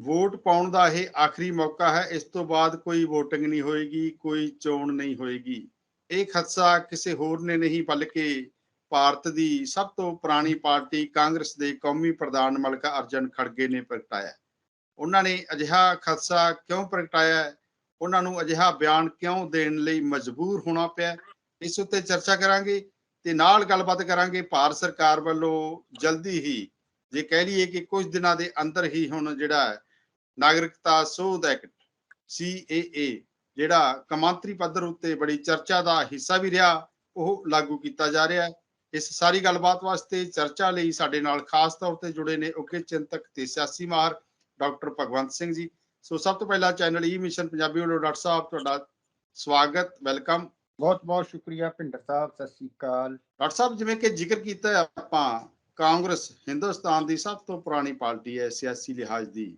Vote ਪਾਉਣ ਦਾ ਇਹ ਆਖਰੀ ਮੌਕਾ ਹੈ, ਇਸ ਤੋਂ ਬਾਅਦ ਕੋਈ VOTING ਨਹੀਂ ਹੋਏਗੀ, ਕੋਈ ਚੋਣ ਨਹੀਂ ਹੋਏਗੀ। ਇਹ ਖਦਸ਼ਾ ਕਿਸੇ ਹੋਰ ਨੇ ਨਹੀਂ, ਬਲਕਿ ਭਾਰਤ ਦੀ ਸਭ ਤੋਂ ਪੁਰਾਣੀ ਪਾਰਟੀ ਕਾਂਗਰਸ ਦੇ ਕੌਮੀ ਪ੍ਰਧਾਨ ਮਲਕਾ ਅਰਜਨ ਖੜਗੇ ਨੇ ਪ੍ਰਗਟਾਇਆ। ਉਹਨਾਂ ਨੇ ਅਜਿਹਾ ਖਦਸ਼ਾ ਕਿਉਂ ਪ੍ਰਗਟਾਇਆ? ਉਹਨਾਂ ਨੂੰ ਅਜਿਹਾ ਬਿਆਨ ਕਿਉਂ ਦੇਣ ਲਈ ਮਜਬੂਰ ਹੋਣਾ ਪਿਆ? ਇਸ ਉੱਤੇ ਚਰਚਾ ਕਰਾਂਗੇ ਤੇ ਨਾਲ ਗੱਲਬਾਤ ਕਰਾਂਗੇ ਭਾਰਤ ਸਰਕਾਰ ਵੱਲੋਂ ਜਲਦੀ ਹੀ, ਜੇ ਕਹਿ ਲਈਏ ਕਿ ਕੁਝ ਦਿਨਾਂ ਦੇ ਅੰਦਰ ਹੀ ਹੁਣ ਜਿਹੜਾ ਨਾਗਰਿਕਤਾ ਸੋਧ ਐਕਟ CAA ਜਿਹੜਾ ਕਮਾਂਤਰੀ ਪੱਧਰ ਉੱਤੇ ਬੜੀ ਚਰਚਾ ਦਾ ਹਿੱਸਾ ਵੀ ਰਿਹਾ ਉਹ ਲਾਗੂ ਕੀਤਾ ਜਾ ਰਿਹਾ ਹੈ। ਇਸ ਸਾਰੀ ਗੱਲਬਾਤ ਵਾਸਤੇ ਚਰਚਾ ਲਈ ਸਾਡੇ ਨਾਲ ਖਾਸ ਤੌਰ ਤੇ ਜੁੜੇ ਨੇ ਉੱਘੇ ਚਿੰਤਕ ਤੇ ਸਿਆਸੀ ਮਾਹਰ ਡਾਕਟਰ ਭਗਵੰਤ ਸਿੰਘ ਜੀ। ਸੋ ਸਭ ਤੋਂ ਪਹਿਲਾਂ ਚੈਨਲ ਈ ਮਿਸ਼ਨ ਪੰਜਾਬੀ ਵੱਲੋਂ ਡਾਕਟਰ ਸਾਹਿਬ ਤੁਹਾਡਾ ਸਵਾਗਤ ਵੈਲਕਮ। ਬਹੁਤ ਬਹੁਤ ਸ਼ੁਕਰੀਆ ਭਿੰਡਰ ਸਾਹਿਬ ਸਤਿ ਸ੍ਰੀ ਅਕਾਲ। ਡਾਕਟਰ ਸਾਹਿਬ ਜਿਵੇਂ ਕਿ ਜ਼ਿਕਰ ਕੀਤਾ ਆਪਾਂ ਕਾਂਗਰਸ ਹਿੰਦੁਸਤਾਨ ਦੀ ਸਭ ਤੋਂ ਪੁਰਾਣੀ ਪਾਰਟੀ ਹੈ ਸਿਆਸੀ ਲਿਹਾਜ਼ ਦੀ।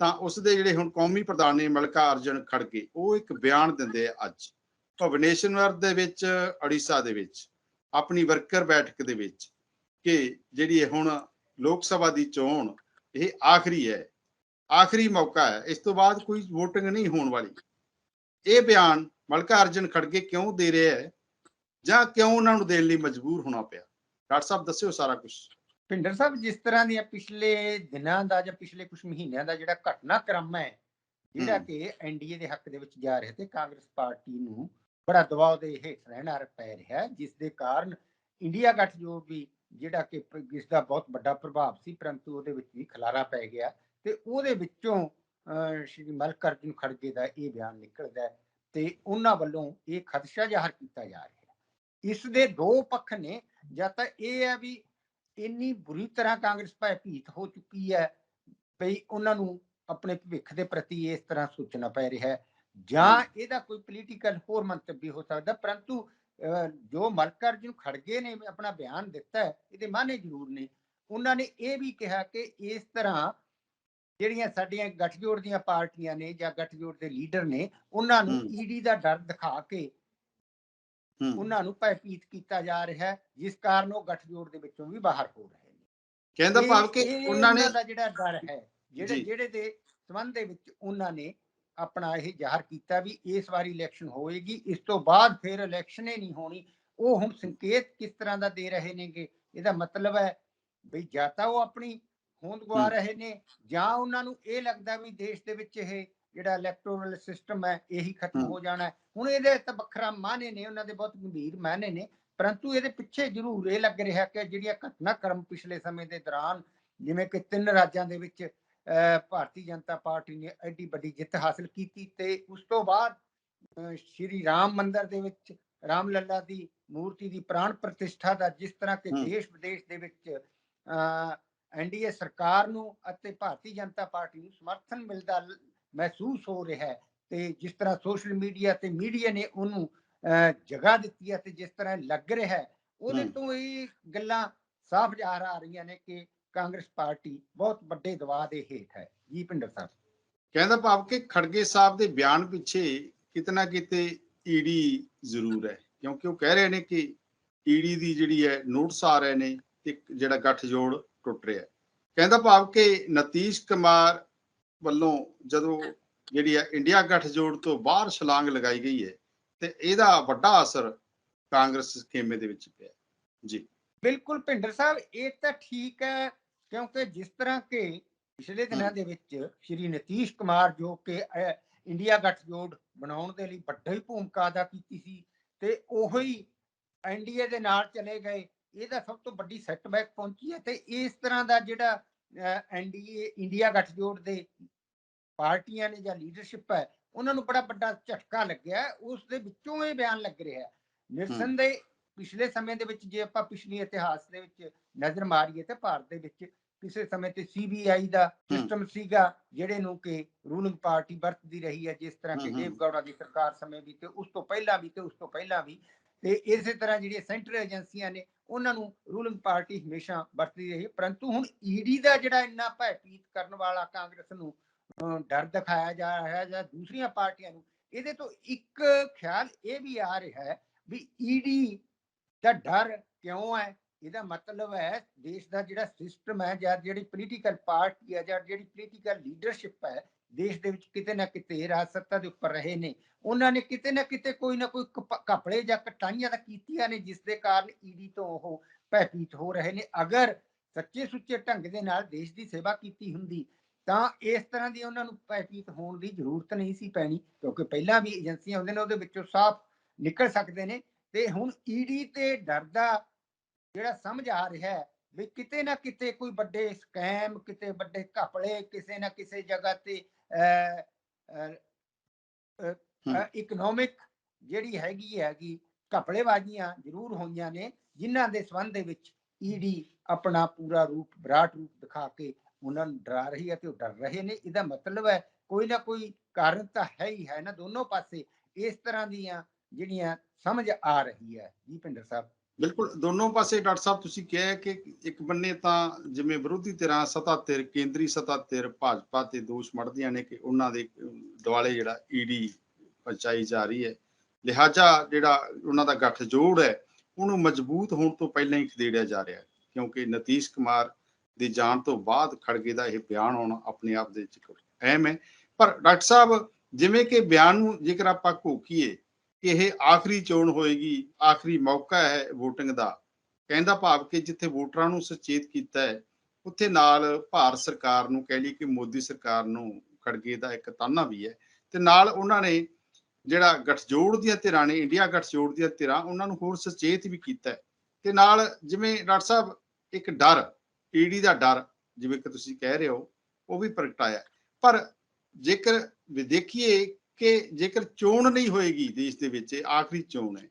ਤਾਂ ਉਸ ਦੇ ਜਿਹੜੇ ਹੁਣ ਕੌਮੀ ਪ੍ਰਧਾਨ ਨੇ ਮਲਕਾ ਅਰਜਨ ਖੜਗੇ, ਉਹ ਇੱਕ ਬਿਆਨ ਦਿੰਦੇ ਆ ਅੱਜ। ਭੁਵਨੇਸ਼ਵਰ ਦੇ ਵਿੱਚ, ਉੜੀਸਾ ਦੇ ਵਿੱਚ, ਆਪਣੀ ਵਰਕਰ ਬੈਠਕ ਦੇ ਵਿੱਚ ਕਿ ਜਿਹੜੀ ਇਹ ਹੁਣ ਲੋਕ ਸਭਾ ਦੀ ਚੋਣ, ਇਹ ਆਖਰੀ ਹੈ। ਆਖਰੀ ਮੌਕਾ ਹੈ। ਇਸ ਤੋਂ ਬਾਅਦ ਕੋਈ VOTING ਨਹੀਂ ਹੋਣ ਵਾਲੀ। ਇਹ ਬਿਆਨ ਮਲਕਾ ਅਰਜਨ ਖੜਗੇ ਕਿਉਂ ਦੇ ਰਿਹਾ ਹੈ ਜਾਂ ਕਿਉਂ ਉਹਨਾਂ ਨੂੰ ਦੇਣ ਲਈ ਮਜਬੂਰ ਹੋਣਾ ਪਿਆ? ਡਾਕਟਰ ਸਾਹਿਬ, ਦੱਸਿਓ ਸਾਰਾ ਕੁਝ ਭਿੰਡਰ ਸਾਹਿਬ ਜਿਸ ਤਰ੍ਹਾਂ ਦੀਆਂ ਪਿਛਲੇ ਦਿਨਾਂ ਦਾ ਜਾਂ ਪਿਛਲੇ ਕੁਝ ਮਹੀਨਿਆਂ ਦਾ ਜਿਹੜਾ ਘਟਨਾਕ੍ਰਮ ਹੈ ਜਿਹੜਾ। ਕਿ ਐਨਡੀਏ ਦੇ ਹੱਕ ਦੇ ਵਿੱਚ ਜਾ ਰਿਹਾ ਤੇ ਕਾਂਗਰਸ ਪਾਰਟੀ ਨੂੰ ਬੜਾ ਦਬਾਅ ਦੇ ਹੇਠ ਰਹਿਣਾ ਪੈ ਰਿਹਾ ਹੈ, ਜਿਸ ਦੇ ਕਾਰਨ ਇੰਡੀਆ ਗੱਠਜੋੜ ਵੀ ਜਿਹੜਾ ਕਿ ਜਿਸ ਦਾ ਬਹੁਤ ਵੱਡਾ ਪ੍ਰਭਾਵ ਸੀ ਪਰੰਤੂ ਉਹਦੇ ਵਿੱਚ ਵੀ ਖਲਾਰਾ ਪੈ ਗਿਆ ਤੇ ਉਹਦੇ ਵਿੱਚੋਂ ਸ਼੍ਰੀ ਮਲਕਰਜਨ ਖੜਗੇ ਦਾ ਇਹ ਬਿਆਨ ਨਿਕਲਦਾ ਹੈ ਤੇ ਉਹਨਾਂ ਵੱਲੋਂ ਇਹ ਖਦਸ਼ਾ ਜ਼ਾਹਰ ਕੀਤਾ ਜਾ ਰਿਹਾ ਇਸ ਦੇ ਦੋ ਪੱਖ ਨੇ ਜਾਂ ਤਾਂ ਇਹ ਹੈ ਵੀ ਇੰਨੀ ਬੁਰੀ ਤਰ੍ਹਾਂ ਕਾਂਗਰਸ ਭੈਭੀਤ ਹੋ ਚੁੱਕੀ ਹੈ ਵੀ ਉਹਨਾਂ ਨੂੰ ਆਪਣੇ ਭਵਿੱਖ ਦੇ ਪ੍ਰਤੀ ਇਸ ਤਰ੍ਹਾਂ ਸੋਚਣਾ ਪੈ ਰਿਹਾ ਹੈ। ਜਾਂ ਇਹਦਾ ਕੋਈ ਪੋਲੀਟੀਕਲ ਹੋਰ ਮੰਤਵ ਵੀ ਹੋ ਸਕਦਾ ਪਰੰਤੂ ਜੋ ਮਲਕਰਜਨ ਖੜਗੇ ਨੇ ਆਪਣਾ ਬਿਆਨ ਦਿੱਤਾ ਹੈ ਇਹਦੇ ਮਾਨੇ ਜ਼ਰੂਰ ਨੇ। ਉਹਨਾਂ ਨੇ ਇਹ ਵੀ ਕਿਹਾ ਕਿ ਇਸ ਤਰ੍ਹਾਂ ਜਿਹੜੀਆਂ ਸਾਡੀਆਂ ਗੱਠਜੋੜ ਦੀਆਂ ਪਾਰਟੀਆਂ ਨੇ ਜਾਂ ਗੱਠਜੋੜ ਦੇ ਲੀਡਰ ਨੇ ਉਹਨਾਂ ਨੂੰ। ਈਡੀ ਦਾ ਡਰ ਦਿਖਾ ਕੇ ਉਹਨਾਂ ਨੂੰ ਭੈਭੀਤ ਕੀਤਾ ਜਾ ਰਿਹਾ ਹੈ ਜਿਸ ਕਾਰਨ ਉਹ ਗੱਠਜੋੜ ਦੇ ਵਿੱਚੋਂ ਵੀ ਬਾਹਰ ਹੋ ਰਹੇ ਨੇ ਕਹਿੰਦਾ ਭਾਵ ਕਿ ਉਹਨਾਂ ਨੇ ਦਾ ਜਿਹੜਾ ਡਰ ਹੈ ਜਿਹੜੇ। ਜਿਹੜੇ ਦੇ ਸੰਬੰਧ ਦੇ ਵਿੱਚ ਉਹਨਾਂ ਨੇ ਆਪਣਾ ਇਹ ਜ਼ਾਹਰ ਕੀਤਾ ਵੀ ਇਸ ਵਾਰੀ ਇਲੈਕਸ਼ਨ ਹੋਏਗੀ ਇਸ ਤੋਂ ਬਾਅਦ ਫਿਰ ਇਲੈਕਸ਼ਨ ਹੀ ਨਹੀਂ ਹੋਣੀ ਉਹ ਹੁਣ ਸੰਕੇਤ ਕਿਸ ਤਰ੍ਹਾਂ ਦਾ ਦੇ ਰਹੇ ਨੇਗੇ ਇਹਦਾ ਮਤਲਬ ਹੈ ਵੀ ਜਾਂ ਤਾਂ ਉਹ ਆਪਣੀ ਹੋਂਦ ਗਵਾ। ਰਹੇ ਨੇ ਜਾਂ ਉਹਨਾਂ ਨੂੰ ਇਹ ਲੱਗਦਾ ਵੀ ਦੇਸ਼ ਦੇ ਵਿੱਚ ਇਹ ਜਿਹੜਾ ਇਲੈਕਟੋਰਲ ਸਿਸਟਮ ਹੈ ਇਹੀ ਖਤਮ। ਹੋ ਜਾਣਾ ਹੁਣ ਇਹਦੇ ਤਾਂ ਵੱਖਰਾ ਮਾਨੇ ਨੇ ਉਹਨਾਂ ਦੇ ਬਹੁਤ ਗੰਭੀਰ ਮਾਨੇ ਨੇ ਪਰੰਤੂ ਇਹਦੇ ਪਿੱਛੇ ਜ਼ਰੂਰ ਇਹ ਲੱਗ ਰਿਹਾ ਕਿ ਜਿਹੜੀਆਂ ਘਟਨਾਕ੍ਰਮ ਪਿਛਲੇ ਸਮੇਂ ਦੇ ਦੌਰਾਨ ਜਿਵੇਂ ਕਿ ਤਿੰਨ ਰਾਜਾਂ ਦੇ ਵਿੱਚ ਭਾਰਤੀ ਜਨਤਾ ਪਾਰਟੀ ਨੇ ਐਡੀ ਵੱਡੀ ਜਿੱਤ ਹਾਸਲ ਕੀਤੀ ਤੇ ਉਸ ਤੋਂ ਬਾਅਦ ਸ਼੍ਰੀ ਰਾਮ ਮੰਦਿਰ ਦੇ ਵਿੱਚ ਰਾਮ ਲੱਲਾ ਦੀ ਮੂਰਤੀ ਦੀ ਪ੍ਰਾਣ ਪ੍ਰਤਿਸ਼ਠਾ ਦਾ ਜਿਸ ਤਰ੍ਹਾਂ ਕਿ। ਦੇਸ਼ ਵਿਦੇਸ਼ ਦੇ ਵਿੱਚ ਐਨਡੀਏ ਸਰਕਾਰ ਨੂੰ ਅਤੇ ਭਾਰਤੀ ਜਨਤਾ ਪਾਰਟੀ ਨੂੰ ਸਮਰਥਨ ਮਿਲਦਾ ਮਹਿਸੂਸ ਹੋ ਰਿਹਾ ਹੈ ਤੇ ਜਿਸ ਤਰ੍ਹਾਂ ਸੋਸ਼ਲ ਮੀਡੀਆ ਤੇ ਮੀਡੀਆ ਨੇ ਉਹਨੂੰ ਜਗ੍ਹਾ ਦਿੱਤੀ ਹੈ ਤੇ ਜਿਸ ਤਰ੍ਹਾਂ ਲੱਗ ਰਿਹਾ ਹੈ ਉਹਦੇ। ਤੋਂ ਇਹ ਗੱਲਾਂ ਸਾਫ਼ ਜ਼ਾਹਰ ਆ ਰਹੀਆਂ ਨੇ ਕਿ ਕਾਂਗਰਸ ਪਾਰਟੀ ਬਹੁਤ ਵੱਡੇ ਦਬਾਅ ਦੇ ਹੇਠ ਹੈ। ਜੀ ਭਿੰਦਰ ਸਾਹਿਬ। ਕਹਿੰਦਾ ਭਾਵ ਕਿ ਖੜਗੇ ਸਾਹਿਬ ਦੇ ਬਿਆਨ ਪਿੱਛੇ ਕਿਤਨਾ ਕਿਤੇ ਈਡੀ ਜ਼ਰੂਰ ਹੈ ਕਿਉਂਕਿ ਉਹ ਕਹਿ ਰਹੇ ਨੇ ਕਿ ਈਡੀ ਦੀ ਜਿਹੜੀ ਹੈ ਨੋਟਿਸ ਆ ਰਹੇ ਨੇ ਤੇ ਜਿਹੜਾ ਗੱਠਜੋੜ ਟੁੱਟ ਰਿਹਾ ਕਹਿੰਦਾ ਭਾਵ ਕਿ ਨਤੀਸ਼ ਕੁਮਾਰ ਵੱਲੋਂ ਜਦੋਂ ਜਿਹੜੀ ਹੈ ਇੰਡੀਆ ਗੱਠਜੋੜ ਤੋਂ ਬਾਹਰ ਛਲਾਂਗ ਲਗਾਈ ਗਈ ਹੈ ਤੇ ਇਹਦਾ ਵੱਡਾ ਅਸਰ ਕਾਂਗਰਸ ਖੇਮੇ ਦੇ ਵਿੱਚ ਪਿਆ ਜੀ। ਬਿਲਕੁਲ ਭਿੰਡਰ ਸਾਹਿਬ ਇਹ ਤਾਂ ਠੀਕ ਹੈ ਕਿਉਂਕਿ ਜਿਸ ਤਰ੍ਹਾਂ ਕਿ ਪਿਛਲੇ ਦਿਨਾਂ ਦੇ ਵਿੱਚ ਸ਼੍ਰੀ ਨਤੀਸ਼ ਕੁਮਾਰ ਜੋ ਕਿ ਇੰਡੀਆ ਗੱਠਜੋੜ ਬਣਾਉਣ ਦੇ ਲਈ ਵੱਡੀ ਭੂਮਿਕਾ ਅਦਾ ਕੀਤੀ ਸੀ ਤੇ ਉਹੀ ਐਨਡੀਏ ਦੇ ਨਾਲ ਚਲੇ ਗਏ ਇਹਦਾ ਸਭ ਤੋਂ ਵੱਡੀ ਸੈਟਬੈਕ ਪਹੁੰਚੀ ਹੈ ਤੇ ਇਸ ਤਰ੍ਹਾਂ ਦਾ ਜਿਹੜਾ ਐਨਡੀਏ ਇੰਡੀਆ ਗੱਠਜੋੜ ਦੇ ਪਾਰਟੀਆਂ ਨੇ ਜਾਂ ਲੀਡਰਸ਼ਿਪ ਹੈ ਉਹਨਾਂ ਨੂੰ ਬੜਾ ਵੱਡਾ ਝਟਕਾ ਲੱਗਿਆ। ਉਸ ਦੇ ਵਿੱਚੋਂ ਇਹ ਬਿਆਨ ਲੱਗ ਰਿਹਾ ਹੈ ਨਿਰਸੰਦੇਹ ਪਿਛਲੇ ਸਮੇਂ ਦੇ ਵਿੱਚ ਜੇ ਆਪਾਂ ਪਿਛਲੀ ਇਤਿਹਾਸ ਦੇ ਵਿੱਚ ਨਜ਼ਰ ਮਾਰੀਏ ਤੇ ਭਾਰਤ ਦੇ ਵਿੱਚ ਕਿਸੇ ਸਮੇਂ ਤੇ ਸੀਬੀਆਈ ਦਾ ਸਿਸਟਮ ਸੀਗਾ ਜਿਹੜੇ ਨੂੰ ਕਿ ਰੂਲਿੰਗ ਪਾਰਟੀ ਵਰਤਦੀ ਰਹੀ ਹੈ ਜਿਸ ਤਰ੍ਹਾਂ ਕਿ ਹਮ, ਹਮ। ਦੇਵ ਗੌੜਾ ਦੀ ਸਰਕਾਰ ਸਮੇਂ ਵੀ ਤੇ ਉਸ ਤੋਂ ਪਹਿਲਾਂ ਵੀ ਤੇ ਉਸ ਤੋਂ ਪਹਿਲਾਂ ਵੀ ਤੇ ਇਸੇ ਤਰ੍ਹਾਂ ਜਿਹੜੀਆਂ ਸੈਂਟਰਲ ਏਜੰਸੀਆਂ ਨੇ, ਉਹਨਾਂ ਨੂੰ ਰੂਲਿੰਗ ਪਾਰਟੀ ਹਮੇਸ਼ਾ ਵਰਤਦੀ ਰਹੀ ਪਰੰਤੂ ਹੁਣ ਈਡੀ ਦਾ ਜਿਹੜਾ ਇੰਨਾ ਭੈਭੀਤ ਕਰਨ ਵਾਲਾ ਕਾਂਗਰਸ ਨੂੰ ਡਰ ਦਿਖਾਇਆ ਜਾ ਰਿਹਾ ਹੈ ਜਾਂ ਦੂਸਰੀਆਂ ਪਾਰਟੀਆਂ ਨੂੰ, ਇਹਦੇ ਤੋਂ ਇੱਕ ਖਿਆਲ ਇਹ ਵੀ ਆ ਰਿਹਾ ਹੈ ਵੀ ਈਡੀ ਦਾ ਡਰ ਕਿਉਂ ਹੈ? ਇਹਦਾ ਮਤਲਬ ਹੈ ਦੇਸ਼ ਦਾ ਜਿਹੜਾ ਸਿਸਟਮ ਹੈ ਜਾਂ ਜਿਹੜੀ ਪੋਲੀਟੀਕਲ ਪਾਰਟੀ ਹੈ ਜਾਂ ਜਿਹੜੀ ਪੋਲੀਟੀਕਲ ਲੀਡਰਸ਼ਿਪ ਹੈ ਦੇਸ਼ ਦੇ ਵਿੱਚ ਕਿਤੇ ਨਾ ਕਿਤੇ ਰਾਜ ਸੱਤਾ ਦੇ ਉੱਪਰ ਰਹੇ ਨੇ। ਉਹਨਾਂ ਨੇ ਕਿਤੇ ਨਾ ਕਿਤੇ ਕੋਈ ਨਾ ਕੋਈ ਕਪ- ਜਾਂ ਕਟਾਈਆਂ ਤਾਂ ਕੀਤੀਆਂ ਨੇ, ਜਿਸ ਦੇ ਕਾਰਨ ਈਡੀ ਤੋਂ ਉਹ ਭੈਭੀਤ ਹੋ ਰਹੇ ਨੇ। ਅਗਰ ਸੱਚੇ ਸੁੱਚੇ ਢੰਗ ਦੇ ਨਾਲ ਦੇਸ਼ ਦੀ ਸੇਵਾ ਕੀਤੀ ਹੁੰਦੀ, ਤਾਂ ਇਸ ਤਰ੍ਹਾਂ ਦੀ ਉਹਨਾਂ ਨੂੰ ਭੈਭੀਤ ਹੋਣ ਦੀ ਜ਼ਰੂਰਤ ਨਹੀਂ ਸੀ ਪੈਣੀ, ਕਿਉਂਕਿ ਪਹਿਲਾਂ ਵੀ ਏਜੰਸੀਆਂ ਹੁੰਦੇ ਨੇ, ਉਹਦੇ ਵਿੱਚੋਂ ਸਾਫ਼ ਨਿਕਲ ਸਕਦੇ ਨੇ। ਤੇ ਹੁਣ ਈਡੀ ਤੇ ਡਰ ਦਾ ਜਿਹੜਾ ਸਮਝ ਆ ਰਿਹਾ ਹੈ ਵੀ ਕਿਤੇ ਨਾ ਕਿਤੇ ਕੋਈ ਵੱਡੇ ਸਕੈਮ ਕਿਤੇ ਵੱਡੇ ਘਪਲੇ, ਕਿਸੇ ਨਾ ਕਿਸੇ ਜਗ੍ਹਾ ਤੇ ਇਕਨੋਮਿਕ ਜਿਹੜੀ ਹੈਗੀ ਹੈਗੀ ਘਪਲੇਬਾਜ਼ੀਆਂ ਜ਼ਰੂਰ ਹੋਈਆਂ ਨੇ ਜਿਨ੍ਹਾਂ ਦੇ ਸੰਬੰਧ ਦੇ ਵਿੱਚ ਈਡੀ ਆਪਣਾ ਪੂਰਾ ਰੂਪ ਵਿਰਾਟ ਰੂਪ ਦਿਖਾ ਕੇ ਉਹਨਾਂ ਨੂੰ ਡਰਾ ਰਹੀ ਹੈ ਤੇ ਉਹ ਡਰ ਰਹੇ ਨੇ। ਇਹਦਾ ਮਤਲਬ ਹੈ ਕੋਈ ਨਾ ਕੋਈ ਕਾਰਨ ਤਾਂ ਹੈ ਹੀ ਹੈ ਨਾ ਦੋਨੋਂ ਪਾਸੇ। ਇਸ ਤਰ੍ਹਾਂ ਦੀਆਂ ਜਿਹੜੀਆਂ ਸਮਝ ਆ ਰਹੀ ਹੈ ਜੀ ਭਿੰਦਰ ਸਾਹਿਬ। ਬਿਲਕੁਲ, ਦੋਨੋਂ ਪਾਸੇ ਡਾਕਟਰ ਸਾਹਿਬ ਤੁਸੀਂ ਕਿਹਾ ਕਿ ਇੱਕ ਬੰਨੇ ਤਾਂ ਜਿਵੇਂ ਵਿਰੋਧੀ ਧਿਰਾਂ ਸੱਤਾ ਧਿਰ, ਕੇਂਦਰੀ ਸੱਤਾ ਧਿਰ, ਭਾਜਪਾ ਤੇ ਦੋਸ਼ ਮੜਦੀਆਂ ਨੇ ਕਿ ਉਹਨਾਂ ਦੇ ਦੁਆਲੇ ਜਿਹੜਾ ਈਡੀ ਪਹੁੰਚਾਈ ਜਾ ਰਹੀ ਹੈ। ਲਿਹਾਜ਼ਾ ਜਿਹੜਾ ਉਹਨਾਂ ਦਾ ਗੱਠਜੋੜ ਹੈ, ਉਹਨੂੰ ਮਜ਼ਬੂਤ ਹੋਣ ਤੋਂ ਪਹਿਲਾਂ ਹੀ ਖਦੇੜਿਆ ਜਾ ਰਿਹਾ ਹੈ, ਕਿਉਂਕਿ ਨਤੀਸ਼ ਕੁਮਾਰ ਦੇ ਜਾਣ ਤੋਂ ਬਾਅਦ ਖੜਗੇ ਦਾ ਇਹ ਬਿਆਨ ਆਉਣਾ ਆਪਣੇ ਆਪ ਦੇ ਵਿੱਚ ਅਹਿਮ ਹੈ ਪਰ ਡਾਕਟਰ ਸਾਹਿਬ, ਜਿਵੇਂ ਕਿ ਬਿਆਨ ਨੂੰ ਜੇਕਰ ਆਪਾਂ ਘੋਖੀਏ ਇਹ ਆਖਰੀ ਚੋਣ ਹੋਏਗੀ, ਆਖਰੀ ਮੌਕਾ ਹੈ VOTING ਦਾ। ਕਹਿੰਦਾ ਭਾਵ ਕਿ ਜਿੱਥੇ ਵੋਟਰਾਂ ਨੂੰ ਸੁਚੇਤ ਕੀਤਾ ਹੈ, ਉੱਥੇ ਨਾਲ ਭਾਰਤ ਸਰਕਾਰ ਨੂੰ ਕਹਿ ਲਈ ਕਿ ਮੋਦੀ ਸਰਕਾਰ ਨੂੰ ਖੜਗੇ ਦਾ ਇੱਕ ਤਾਨਾ ਵੀ ਹੈ ਤੇ ਨਾਲ ਉਹਨਾਂ ਨੇ ਜਿਹੜਾ ਗਠਜੋੜ ਦੀਆਂ ਧਿਰਾਂ ਨੇ, ਇੰਡੀਆ ਗਠਜੋੜ ਦੀਆਂ ਧਿਰਾਂ, ਉਹਨਾਂ ਨੂੰ ਹੋਰ ਸੁਚੇਤ ਵੀ ਕੀਤਾ ਹੈ। ਤੇ ਨਾਲ ਜਿਵੇਂ ਡਾਕਟਰ ਸਾਹਿਬ, ਇੱਕ ਡਰ, ਈਡੀ ਦਾ ਡਰ ਜਿਵੇਂ ਕਿ ਤੁਸੀਂ ਕਹਿ ਰਹੇ ਹੋ, ਉਹ ਵੀ ਪ੍ਰਗਟਾਇਆ। ਪਰ ਜੇਕਰ ਦੇਖੀਏ ਕਿ ਜੇਕਰ ਚੋਣ ਨਹੀਂ ਹੋਏਗੀ ਦੇਸ਼ ਦੇ ਵਿੱਚ, ਇਹ ਆਖਰੀ ਚੋਣ ਹੈ।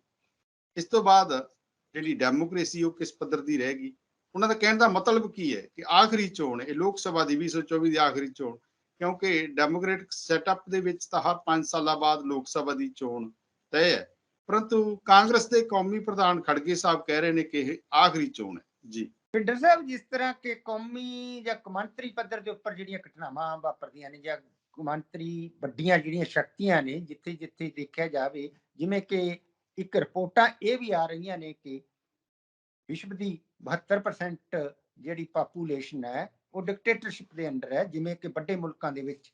ਇਸ ਤੋਂ ਬਾਅਦ ਜਿਹੜੀ ਡੈਮੋਕ੍ਰੇਸੀ ਉਹ ਕਿਸ ਪੱਧਰ ਦੀ ਰਹੇਗੀ ਉਹਨਾਂ ਦਾ ਕਹਿਣ ਦਾ ਮਤਲਬ ਕੀ ਹੈ ਕਿ ਆਖਰੀ ਚੋਣ ਇਹ ਲੋਕ ਸਭਾ ਦੀ 2024 ਦੀ ਆਖਰੀ ਚੋਣ, ਕਿਉਂਕਿ ਡੈਮੋਕ੍ਰੈਟਿਕ ਸੈਟਅਪ ਦੇ ਵਿੱਚ ਤਾਂ ਹਰ 5 ਸਾਲਾਂ ਬਾਅਦ ਲੋਕ ਸਭਾ ਦੀ ਚੋਣ ਤੈਅ ਹੈ। ਪਰੰਤੂ ਕਾਂਗਰਸ ਦੇ ਕੌਮੀ ਪ੍ਰਧਾਨ ਖੜਗੇ ਸਾਹਿਬ ਕਹਿ ਰਹੇ ਨੇ ਕਿ ਇਹ ਆਖਰੀ ਚੋਣ ਹੈ। ਜੀ। ਪਿੰਡਰ ਸਾਹਿਬ, ਜਿਸ ਤਰ੍ਹਾਂ ਕਿ ਕੌਮੀ ਜਾਂ ਕੌਮਾਂਤਰੀ ਪੱਧਰ ਦੇ ਉੱਪਰ ਜਿਹੜੀਆਂ ਘਟਨਾਵਾਂ ਵਾਪਰਦੀਆਂ ਨੇ ਜਾਂ ਕੌਮਾਂਤਰੀ ਵੱਡੀਆਂ ਜਿਹੜੀਆਂ ਸ਼ਕਤੀਆਂ ਨੇ ਜਿੱਥੇ ਜਿੱਥੇ ਦੇਖਿਆ ਜਾਵੇ ਜਿਵੇਂ ਕਿ ਇੱਕ ਰਿਪੋਰਟਾਂ ਇਹ ਵੀ ਆ ਰਹੀਆਂ ਨੇ ਕਿ ਵਿਸ਼ਵ ਦੀ 72% ਜਿਹੜੀ ਪਾਪੂਲੇਸ਼ਨ ਹੈ ਉਹ ਡਿਕਟੇਟਰਸ਼ਿਪ ਦੇ ਅੰਡਰ ਹੈ ਜਿਵੇਂ ਕਿ ਵੱਡੇ ਮੁਲਕਾਂ ਦੇ ਵਿੱਚ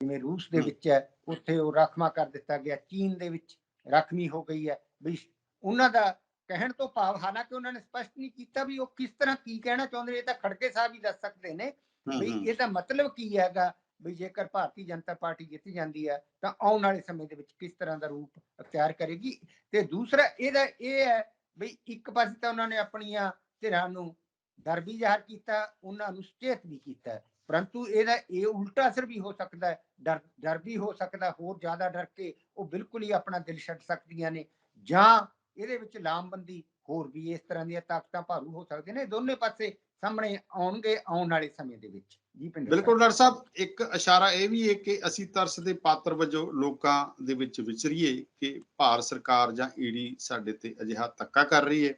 ਜਿਵੇਂ ਰੂਸ ਦੇ। ਵਿੱਚ ਹੈ ਉੱਥੇ ਉਹ ਰਾਖਵਾ ਕਰ ਦਿੱਤਾ ਗਿਆ ਚੀਨ ਦੇ ਵਿੱਚ ਰਾਖਵੀਂ ਹੋ ਗਈ ਹੈ ਵੀ ਉਹਨਾਂ ਦਾ ਕਹਿਣ ਤੋਂ ਭਾਵ ਹਾਲਾਂਕਿ ਉਹਨਾਂ ਨੇ ਸਪਸ਼ਟ ਨਹੀਂ ਕੀਤਾ ਵੀ ਉਹ ਕਿਸ ਤਰ੍ਹਾਂ ਕੀ ਕਹਿਣਾ ਚਾਹੁੰਦੇ ਨੇ ਇਹ ਤਾਂ ਖੜਕੇ ਸਾਹਿਬ ਹੀ ਦੱਸ ਸਕਦੇ ਨੇ ਵੀ ਇਹਦਾ ਮਤਲਬ ਕੀ ਹੈਗਾ ਵੀ ਜੇਕਰ ਭਾਰਤੀ ਜਨਤਾ ਪਾਰਟੀ ਜਿੱਤ ਜਾਂਦੀ ਹੈ, ਤਾਂ ਆਉਣ ਵਾਲੇ ਸਮੇਂ ਦੇ ਵਿੱਚ ਕਿਸ ਤਰ੍ਹਾਂ ਦਾ ਰੂਪ ਅਖਤਿਆਰ ਕਰੇਗੀ? ਤੇ ਦੂਸਰਾ ਇਹਦਾ ਇਹ ਹੈ ਵੀ ਇੱਕ ਪਾਸੇ ਤਾਂ ਉਹਨਾਂ ਨੇ ਆਪਣੀਆਂ ਧਿਰਾਂ ਨੂੰ ਡਰ ਜ਼ਾਹਰ ਕੀਤਾ, ਉਹਨਾਂ ਨੂੰ ਸੁਚੇਤ ਵੀ ਕੀਤਾ। ਪਰੰਤੂ ਇਹਦਾ ਇਹ ਉਲਟਾ ਅਸਰ ਵੀ ਹੋ ਸਕਦਾ ਹੈ, ਡਰ ਡਰ ਵੀ ਹੋ ਸਕਦਾ, ਹੋਰ ਜ਼ਿਆਦਾ ਡਰ ਕੇ ਉਹ ਬਿਲਕੁਲ ਹੀ ਆਪਣਾ ਦਿਲ ਛੱਡ ਸਕਦੀਆਂ ਨੇ। ਜਾਂ ਇਹਦੇ ਵਿੱਚ ਲਾਮਬੰਦੀ ਹੋਰ ਵੀ ਇਸ ਤਰ੍ਹਾਂ ਦੀਆਂ ਤਾਕਤਾਂ ਭਾਰੂ ਹੋ ਸਕਦੇ ਨੇ। ਦੋਨੇ ਪਾਸੇ ਸਾਹਮਣੇ ਆਉਣਗੇ, ਆਉਣ ਵਾਲੇ ਸਮੇਂ ਦੇ ਵਿੱਚ ਜੀ ਪਿੰਡ ਬਿਲਕੁਲ ਡਾਕਟਰ ਸਾਹਿਬ, ਇੱਕ ਇਸ਼ਾਰਾ ਇਹ ਵੀ ਹੈ ਕਿ ਅਸੀਂ ਤਰਸ ਦੇ ਪਾਤਰ ਵਜੋਂ ਲੋਕਾਂ ਦੇ ਵਿੱਚ ਵਿਚਰੀਏ ਕਿ ਭਾਰਤ ਸਰਕਾਰ ਜਾਂ ਈਡੀ ਸਾਡੇ ਤੇ ਅਜਿਹਾ ਧੱਕਾ ਕਰ ਰਹੀ ਹੈ।